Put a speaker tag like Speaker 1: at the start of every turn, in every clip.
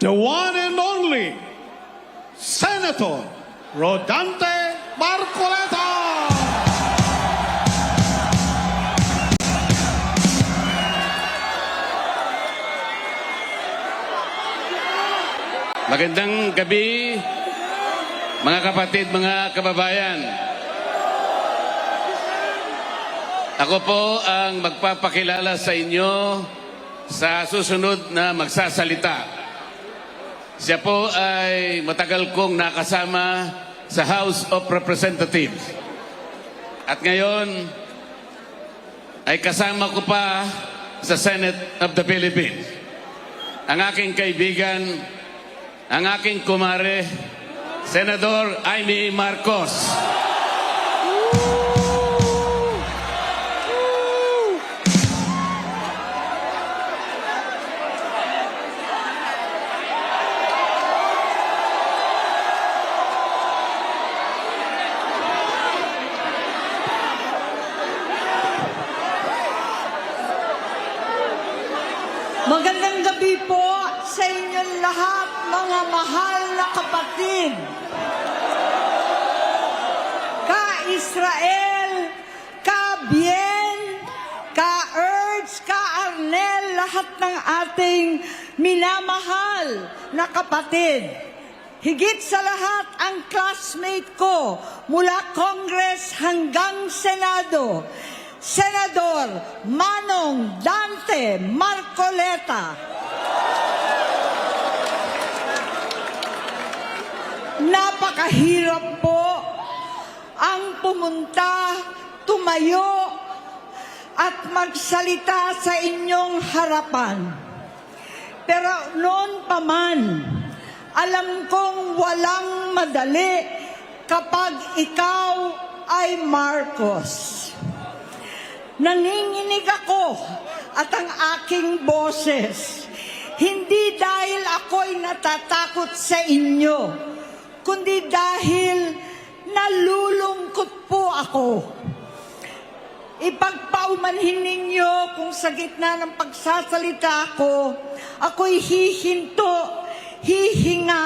Speaker 1: the one and only Senator Rodante Marcoleta.
Speaker 2: Magandang gabi, mga kapatid, mga kababayan. Ako po ang magpapakilala sa inyo sa susunod na magsasalita. Siya po ay matagal kong nakasama sa House of Representatives. At ngayon ay kasama ko pa sa Senate of the Philippines. Ang aking kaibigan, ang aking kumare, Senador Amy Marcos.
Speaker 3: Magandang kapatid. Higit sa lahat ang classmate ko mula Congress hanggang Senado, Senador Manong Dante Marcoleta. Napakahirap po ang pumunta, tumayo, at magsalita sa inyong harapan. Pero noon pa man, alam kong walang madali kapag ikaw ay Marcos. Nanginginig ako at ang aking boses. Hindi dahil ako'y natatakot sa inyo, kundi dahil nalulungkot po ako. Ipagpaumanhin ninyo kung sa gitna ng pagsasalita ko, ako'y hihinto, hihinga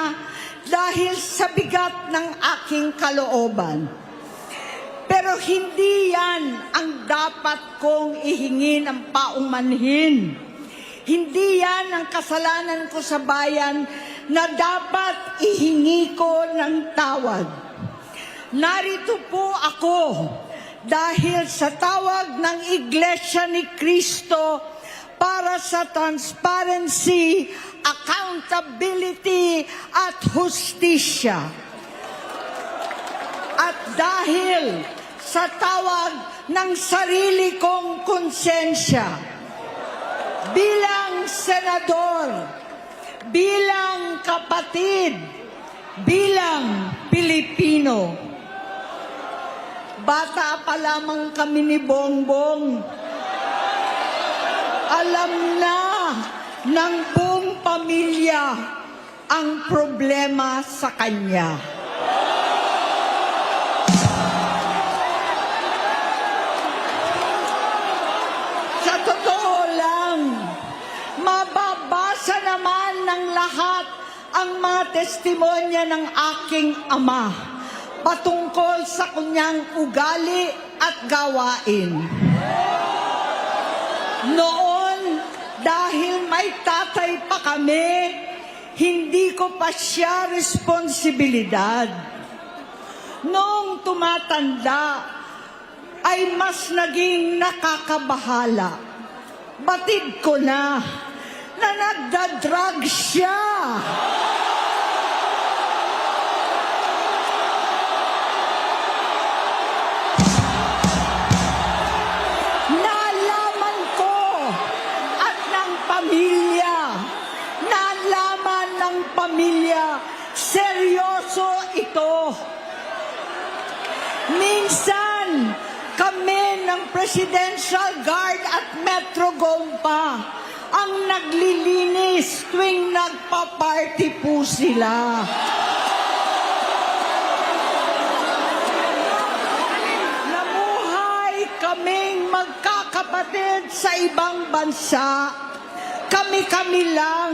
Speaker 3: dahil sa bigat ng aking kalooban. Pero hindi yan ang dapat kong ihingi ng paumanhin. Hindi yan ang kasalanan ko sa bayan na dapat ihingi ko ng tawad. Narito po ako dahil sa tawag ng Iglesia ni Cristo para sa transparency, accountability at hustisya. At dahil sa tawag ng sarili kong konsensya, bilang senador, bilang kapatid, bilang Pilipino, bata pa lamang kami ni Bongbong, alam na ng buong pamilya ang problema sa kanya. Sa totoo lang, mababasa naman ng lahat ang mga testimonya ng aking ama patungkol sa kanyang ugali at gawain. Noon, may tatay pa kami, hindi ko pa siya responsibilidad. Noong tumatanda, ay mas naging nakakabahala. Batid ko na na nagda-drug siya. Pamilya, seryoso ito. Minsan, kami ng Presidential Guard at Metro Gompa ang naglilinis tuwing nagpa-party po sila. Namuhay kaming magkakapatid sa ibang bansa. Kami-kami lang.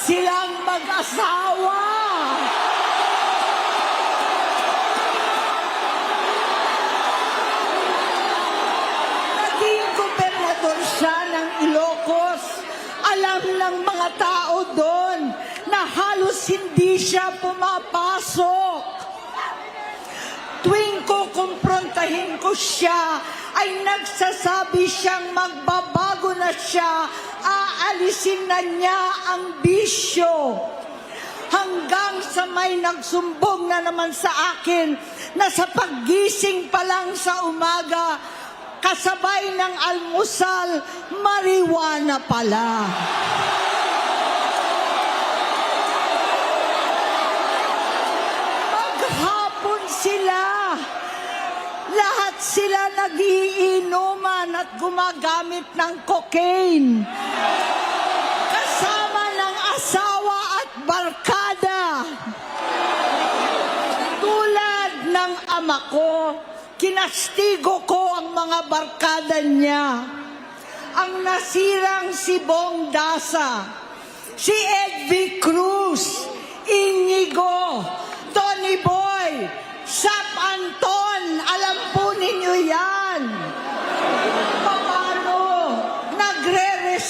Speaker 3: silang mag-asawa. Naging gobernador siya ng Ilocos. Alam ng mga tao doon na halos hindi siya pumapasok. Tuwing ko kumprontahin ko siya, ay nagsasabi siyang magbabago na siya, aalisin na niya ang bisyo. Hanggang sa may nagsumbong na naman sa akin na sa paggising pa lang sa umaga, kasabay ng almusal, mariwana pala. Maghapon sila. Lahat sila nagiinuman at gumagamit ng cocaine. Kasama ng asawa at barkada. Tulad ng ama ko, kinastigo ko ang mga barkada niya. Ang nasirang si Bong Dasa, si Edvi Cruz, Inigo, Tony Boy, Sap Anton, alam po ninyo yan. Paano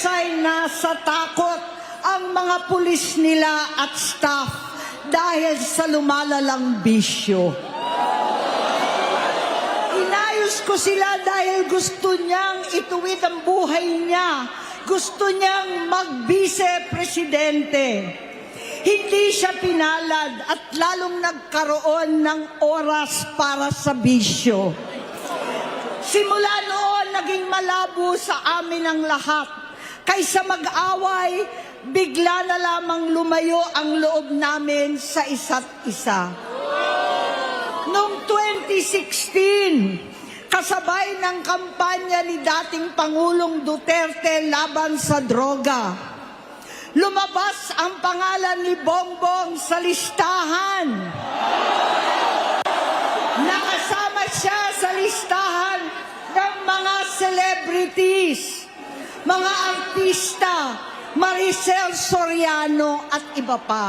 Speaker 3: nagre-resign na sa takot ang mga pulis nila at staff dahil sa lumalalang bisyo. Inayos ko sila dahil gusto niyang ituwid ang buhay niya. Gusto niyang mag-vice-presidente. Hindi siya pinalad at lalong nagkaroon ng oras para sa bisyo. Simula noon, naging malabo sa amin ang lahat. Kaysa mag-away, bigla na lamang lumayo ang loob namin sa isa't isa. Noong 2016, kasabay ng kampanya ni dating Pangulong Duterte laban sa droga, lumabas ang pangalan ni Bongbong sa listahan. Nakasama siya sa listahan ng mga celebrities, mga artista, Maricel Soriano at iba pa.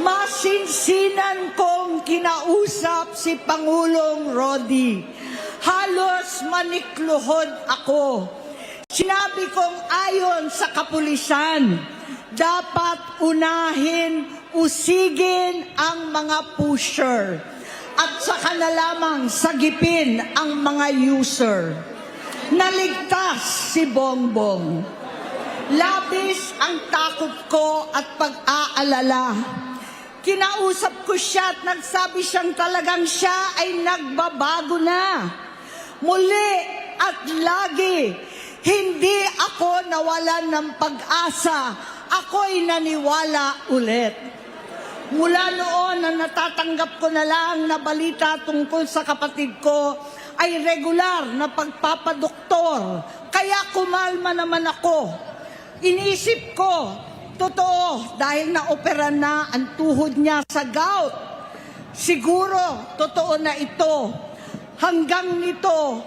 Speaker 3: Masinsinan kong kinausap si Pangulong Rodi. Halos manikluhod ako. Sinabi kong ayon sa kapulisan, dapat unahin, usigin ang mga pusher at saka na lamang sagipin ang mga user. Naligtas si Bongbong. Labis ang takot ko at pag-aalala. Kinausap ko siya at nagsabi siyang talagang siya ay nagbabago na. Muli at lagi, hindi ako nawalan ng pag-asa. Ako'y naniwala ulit. Mula noon na natatanggap ko na lang na balita tungkol sa kapatid ko ay regular na pagpapadoktor. Kaya kumalma naman ako. Inisip ko, totoo, dahil na-opera na ang tuhod niya sa gout. Siguro, totoo na ito. Hanggang nito,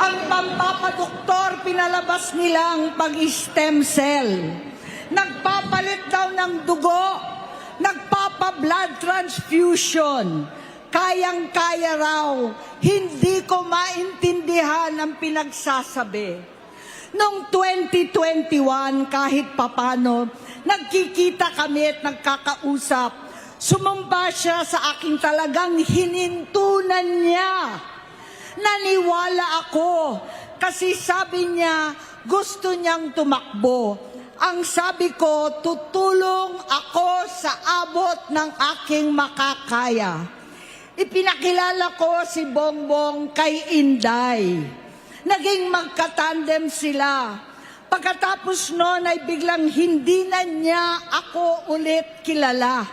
Speaker 3: Ang pampapadoktor, pinalabas nilang pag-stem cell. Nagpapalit daw ng dugo, nagpapa-blood transfusion. kayang-kaya raw, hindi ko maintindihan ang pinagsasabi. Noong 2021, kahit papano, nagkikita kami at nagkakausap. Sumamba siya sa aking talagang hinintunan niya. Naniwala ako kasi sabi niya gusto niyang tumakbo. Ang sabi ko, tutulong ako sa abot ng aking makakaya. Ipinakilala ko si Bongbong kay Inday. Naging magkatandem sila. Pagkatapos noon ay biglang hindi na niya ako ulit kilala.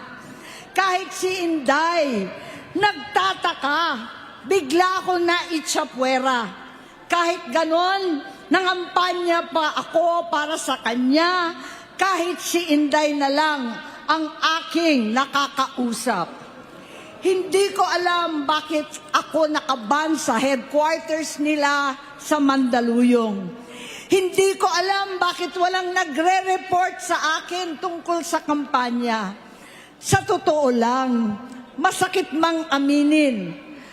Speaker 3: Kahit si Inday, nagtataka, bigla ako na itsapwera. Kahit ganon, nangampanya pa ako para sa kanya, kahit si Inday na lang ang aking nakakausap. Hindi ko alam bakit ako nakaban sa headquarters nila sa Mandaluyong. Hindi ko alam bakit walang nagre-report sa akin tungkol sa kampanya. Sa totoo lang, masakit mang aminin,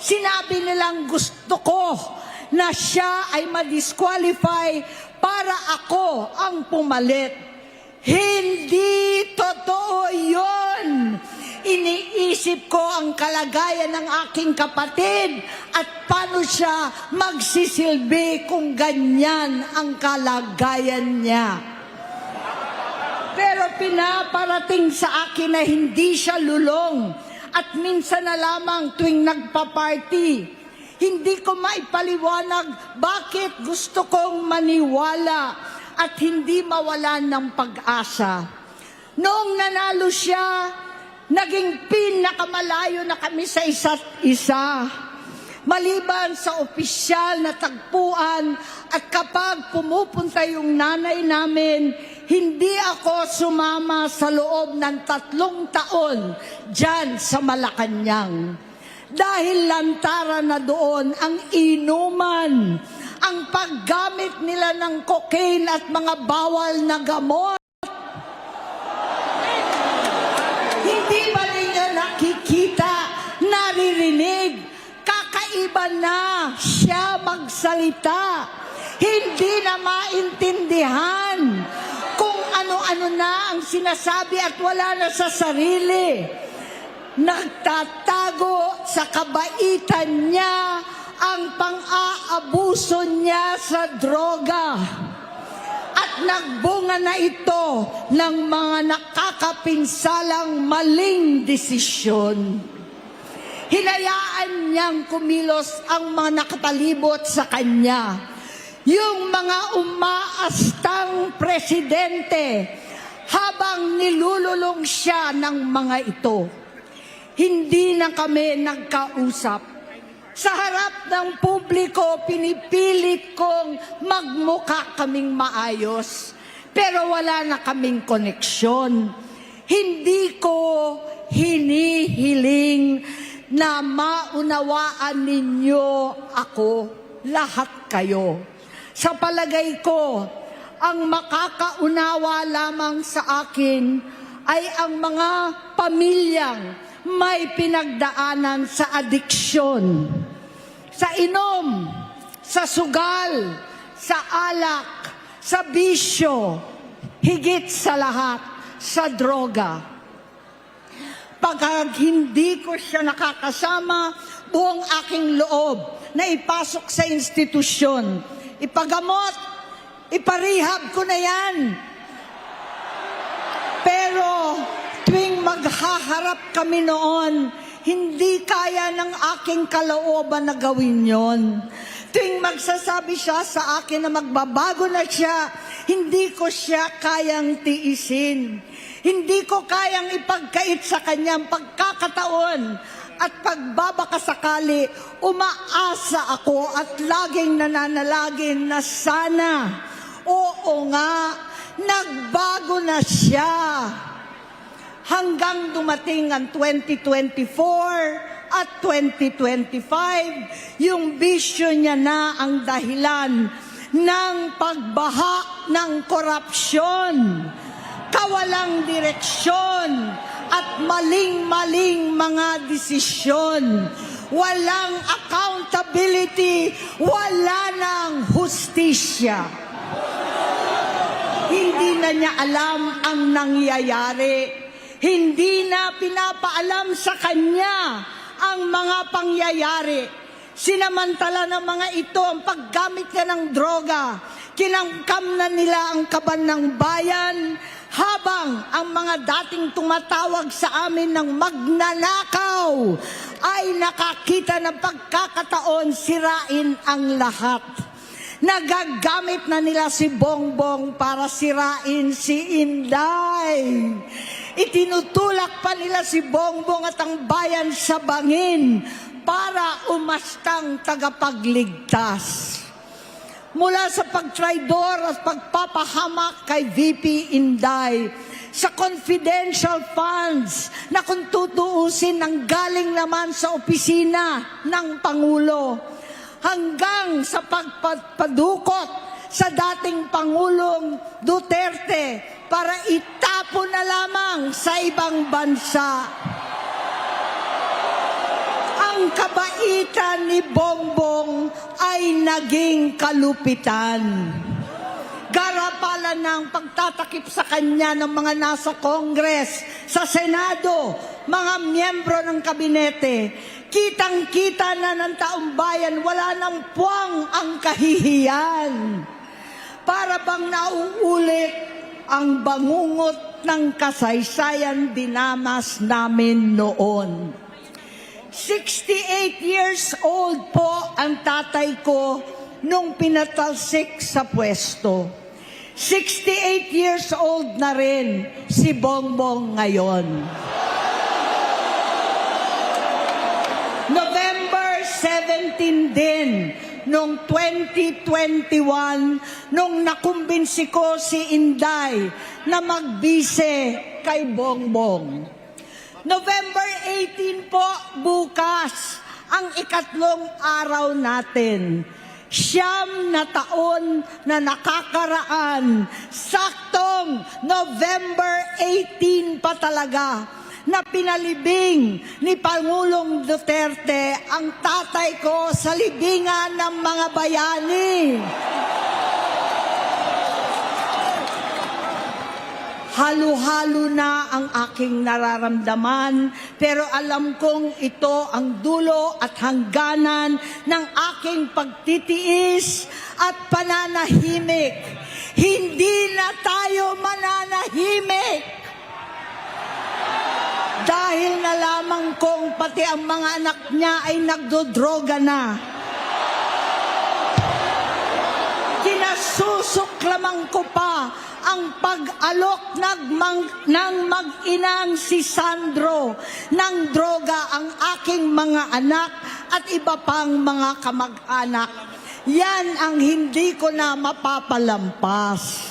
Speaker 3: Sinabi nilang gusto ko na siya ay ma-disqualify para ako ang pumalit. Hindi totoo yon. Iniisip ko ang kalagayan ng aking kapatid at paano siya magsisilbi kung ganyan ang kalagayan niya. Pero pinaparating sa akin na hindi siya lulong at minsan na lamang tuwing nagpa-party. Hindi ko maipaliwanag bakit gusto kong maniwala at hindi mawalan ng pag-asa. Noong nanalo siya, naging pinakamalayo na kami sa isa't isa. Maliban sa opisyal na tagpuan at kapag pumupunta yung nanay namin, hindi ako sumama sa loob ng tatlong taon dyan sa Malacanang. Dahil lantaran na doon ang inuman, ang paggamit nila ng cocaine at mga bawal na gamot. Kakaiba na siya magsalita. Hindi na maintindihan kung ano-ano na ang sinasabi at wala na sa sarili. Nagtatago sa kabaitan niya ang pang-aabuso niya sa droga. At nagbunga na ito ng mga nakakapinsalang maling desisyon. Hinayaan niyang kumilos ang mga nakapalibot sa kanya. Yung mga umaastang presidente habang nilululong siya ng mga ito. Hindi na kami nagkausap. Sa harap ng publiko, pinipilit kong magmuka kaming maayos. Pero wala na kaming koneksyon. Hindi ko hinihiling na maunawaan ninyo ako, lahat kayo. Sa palagay ko, ang makakaunawa lamang sa akin ay ang mga pamilyang may pinagdaanan sa adiksyon, sa inom, sa sugal, sa alak, sa bisyo, higit sa lahat, sa droga. Pagka hindi ko siya nakakasama, buong aking loob na ipasok sa institusyon, ipagamot, iparehab ko na yan. Pero tuwing maghaharap kami noon, hindi kaya ng aking kalooban na gawin yon. Tuwing magsasabi siya sa akin na magbabago na siya, hindi ko siya kayang tiisin. Hindi ko kayang ipagkait sa kanyang pagkakataon at pagbabakasakali, umaasa ako at laging nananalagin na sana. Oo nga, nagbago na siya. Hanggang dumating ang 2024 at 2025, yung bisyo niya na ang dahilan ng pagbaha ng korupsyon, kawalang direksyon, at maling-maling mga desisyon. Walang accountability, wala ng hustisya. Hindi na niya alam ang nangyayari. Hindi na pinapaalam sa kanya ang mga pangyayari. Sinamantala ng mga ito ang paggamit niya ng droga. Kinangkam na nila ang kaban ng bayan habang ang mga dating tumatawag sa amin ng magnanakaw ay nakakita ng pagkakataon sirain ang lahat. Nagagamit na nila si Bongbong para sirain si Inday. Itinutulak pa nila si Bongbong at ang bayan sa bangin para umastang tagapagligtas. Mula sa pagtraidor at pagpapahamak kay VP Inday, sa confidential funds na kung tutuusin ang galing naman sa opisina ng Pangulo, hanggang sa pagpadukot sa dating Pangulong Duterte para itapo na lamang sa ibang bansa. Ang kabaitan ni Bongbong ay naging kalupitan. Garapalan ng pagtatakip sa kanya ng mga nasa Kongres, sa Senado, mga miyembro ng kabinete. Kitang-kita na ng taong bayan, wala nang puwang ang kahihiyan. Para bang nauulit ang bangungot ng kasaysayan dinamas namin noon. 68 years old po ang tatay ko nung pinatalsik sa pwesto. 68 years old na rin si Bongbong ngayon. November 17 din, nung 2021, nung nakumbinsi ko si Inday na magbise kay Bongbong. November 18 po, bukas, ang ikatlong araw natin. Siyam na taon na nakakaraan, saktong November 18 pa talaga, na pinalibing ni Pangulong Duterte ang tatay ko sa libingan ng mga bayani. Halo-halo na ang aking nararamdaman, pero alam kong ito ang dulo at hangganan ng aking pagtitiis at pananahimik. Hindi na tayo mananahimik. Dahil na lamang kong pati ang mga anak niya ay nagdodroga na. Kinasusuklaman ko pa ang pag-alok ng, mang- ng mag-inang si Sandro ng droga ang aking mga anak at iba pang mga kamag-anak. Yan ang hindi ko na mapapalampas.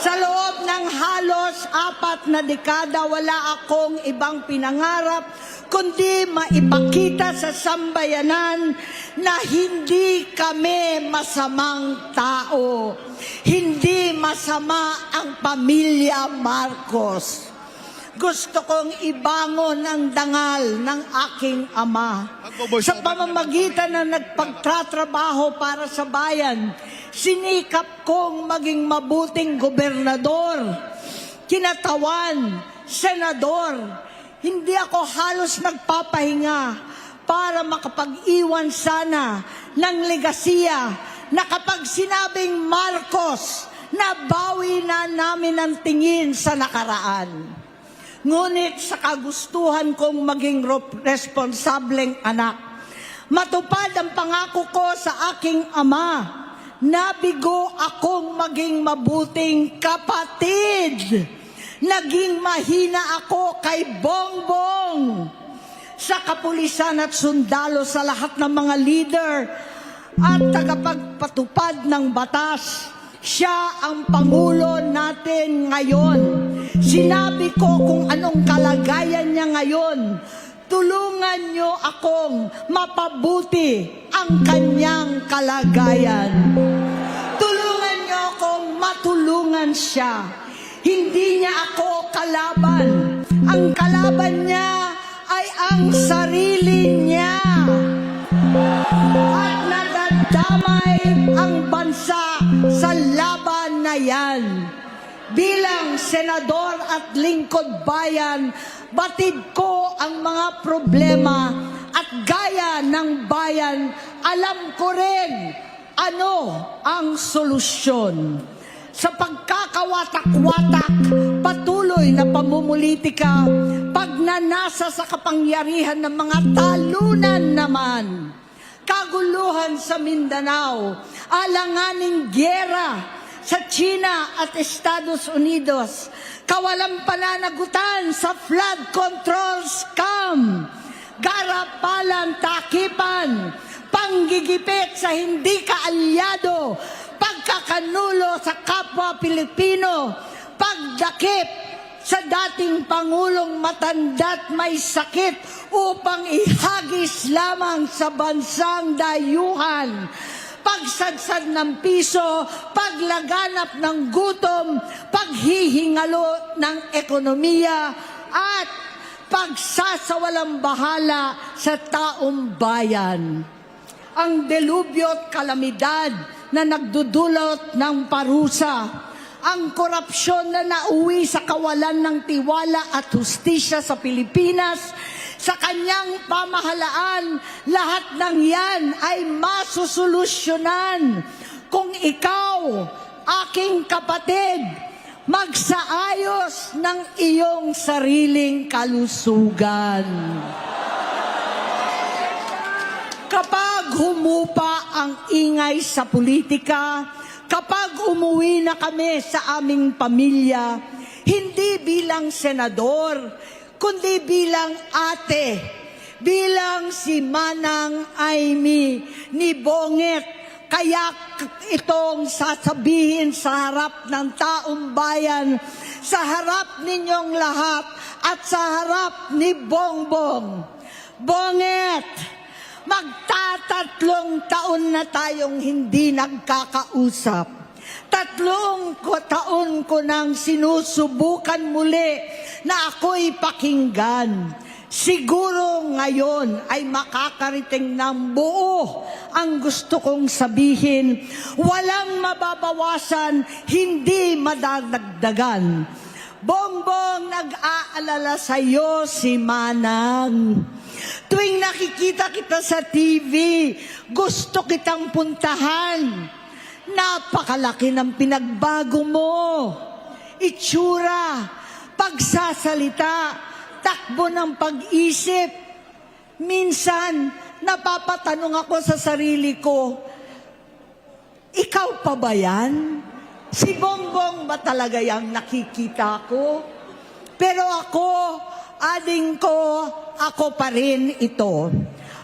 Speaker 3: Sa loob ng halos apat na dekada, wala akong ibang pinangarap kundi maipakita sa sambayanan na hindi kami masamang tao. Hindi masama ang pamilya Marcos. Gusto kong ibangon ang dangal ng aking ama. Sa pamamagitan na nagpagtatrabaho para sa bayan, sinikap kong maging mabuting gobernador, kinatawan, senador. Hindi ako halos nagpapahinga para makapag-iwan sana ng legasiya na kapag sinabing Marcos, nabawi na namin ang tingin sa nakaraan. Ngunit sa kagustuhan kong maging responsableng anak, matupad ang pangako ko sa aking ama, nabigo akong maging mabuting kapatid. Naging mahina ako kay Bongbong. sa kapulisan at sundalo sa lahat ng mga leader at tagapagpatupad ng batas. Siya ang Pangulo natin ngayon. Sinabi ko kung anong kalagayan niya ngayon. Tulungan niyo akong mapabuti ang kanyang kalagayan. Tulungan niyo akong matulungan siya. Hindi niya ako kalaban. Ang kalaban niya ay ang sarili niya. At nadadamay ang bansa sa laban na yan. Bilang senador at lingkod bayan, batid ko ang mga problema at gaya ng bayan, alam ko rin ano ang solusyon. Sa pagkakawatak-watak, patuloy na pamumulitika, pagnanasa sa kapangyarihan ng mga talunan naman kaguluhan sa Mindanao, alanganing gyera sa China at Estados Unidos, kawalang pananagutan sa flood control scam, garapalan takipan, panggigipit sa hindi kaalyado, pagkakanulo sa kapwa Pilipino, pagdakip sa dating Pangulong matanda't may sakit upang ihagis lamang sa bansang dayuhan. Pagsadsad ng piso, paglaganap ng gutom, paghihingalo ng ekonomiya, at pagsasawalang bahala sa taong bayan. Ang delubyo at kalamidad na nagdudulot ng parusa ang korupsyon na nauwi sa kawalan ng tiwala at hustisya sa Pilipinas, sa kanyang pamahalaan, lahat ng yan ay masusolusyonan kung ikaw, aking kapatid, magsaayos ng iyong sariling kalusugan. Kapag humupa ang ingay sa politika, kapag umuwi na kami sa aming pamilya, hindi bilang senador, kundi bilang ate, bilang si Manang Aimee ni Bonget, kaya itong sasabihin sa harap ng taong bayan, sa harap ninyong lahat at sa harap ni Bongbong. Bonget, magtatatlong taon na tayong hindi nagkakausap. Tatlong taon ko nang sinusubukan muli na ako'y pakinggan. Siguro ngayon ay makakariting ng buo ang gusto kong sabihin. Walang mababawasan, hindi madadagdagan. Bongbong, nag-aalala sa iyo si Manang. Tuwing nakikita kita sa TV, gusto kitang puntahan. Napakalaki ng pinagbago mo. Itsura, pagsasalita, takbo ng pag-isip. Minsan, napapatanong ako sa sarili ko, ikaw pa ba yan? Si Bongbong ba talaga yung nakikita ko? Pero ako, ading ko, ako pa rin ito.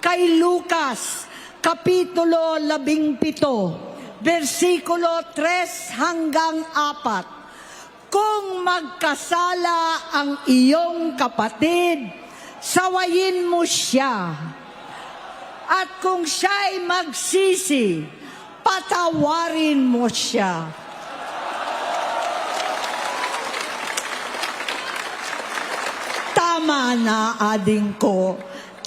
Speaker 3: kay Lucas, Kapitulo 17, versikulo 3 hanggang 4. Kung magkasala ang iyong kapatid, sawayin mo siya. At kung siya'y magsisi, patawarin mo siya. Tama na, ading ko.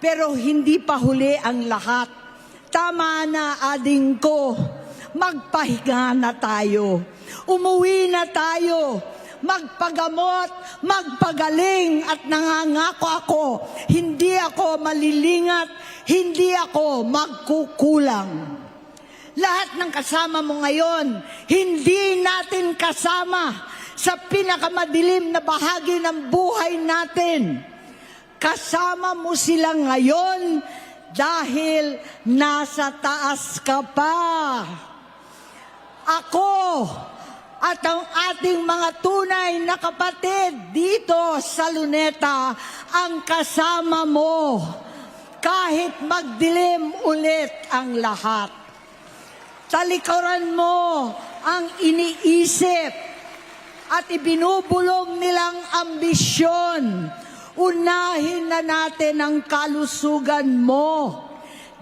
Speaker 3: Pero hindi pa huli ang lahat. Tama na, ading ko. Magpahinga na tayo. Umuwi na tayo. Magpagamot, magpagaling at nangangako ako, hindi ako malilingat, hindi ako magkukulang. Lahat ng kasama mo ngayon, hindi natin kasama sa pinakamadilim na bahagi ng buhay natin. Kasama mo sila ngayon dahil nasa taas ka pa. Ako at ang ating mga tunay na kapatid dito sa Luneta ang kasama mo kahit magdilim ulit ang lahat. Talikuran mo ang iniisip at ibinubulong nilang ambisyon. Unahin na natin ang kalusugan mo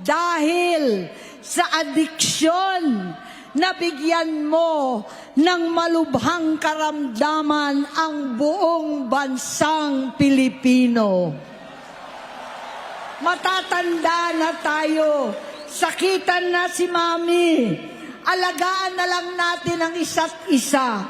Speaker 3: dahil sa adiksyon nabigyan mo ng malubhang karamdaman ang buong bansang Pilipino. Matatanda na tayo. Sakitan na si Mami. Alagaan na lang natin ang isa't isa.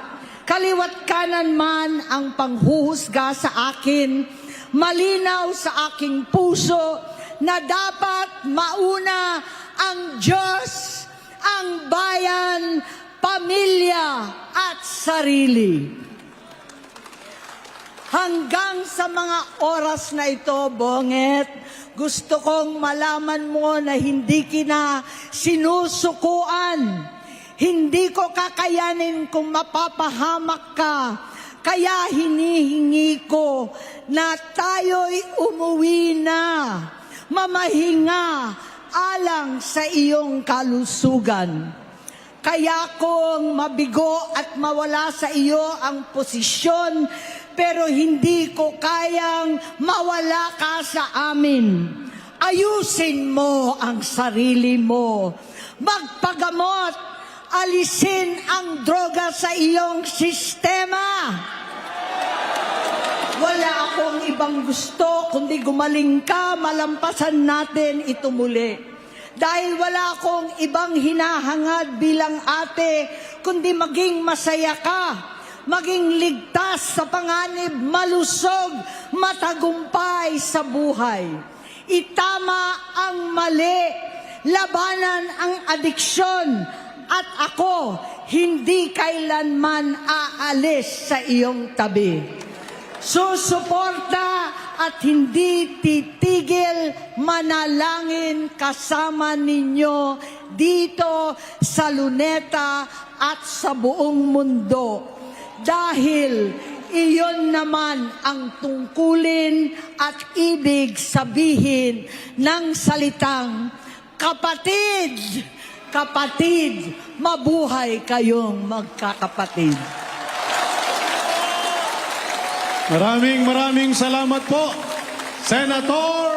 Speaker 3: Kaliwat kanan man ang panghuhusga sa akin, malinaw sa aking puso na dapat mauna ang Diyos, ang bayan, pamilya at sarili. Hanggang sa mga oras na ito, Bonget, gusto kong malaman mo na hindi kina sinusukuan. Hindi ko kakayanin kung mapapahamak ka. Kaya hinihingi ko na tayo'y umuwi na. Mamahinga alang sa iyong kalusugan. Kaya kung mabigo at mawala sa iyo ang posisyon, pero hindi ko kayang mawala ka sa amin. Ayusin mo ang sarili mo. Magpagamot, alisin ang droga sa iyong sistema. Wala akong ibang gusto kundi gumaling ka, malampasan natin ito muli. Dahil wala akong ibang hinahangad bilang ate, kundi maging masaya ka, maging ligtas sa panganib, malusog, matagumpay sa buhay. Itama ang mali, labanan ang adiksyon, at ako hindi kailanman aalis sa iyong tabi susuporta at hindi titigil manalangin kasama ninyo dito sa Luneta at sa buong mundo. Dahil iyon naman ang tungkulin at ibig sabihin ng salitang kapatid, kapatid, mabuhay kayong magkakapatid.
Speaker 1: Maraming maraming salamat po, Senator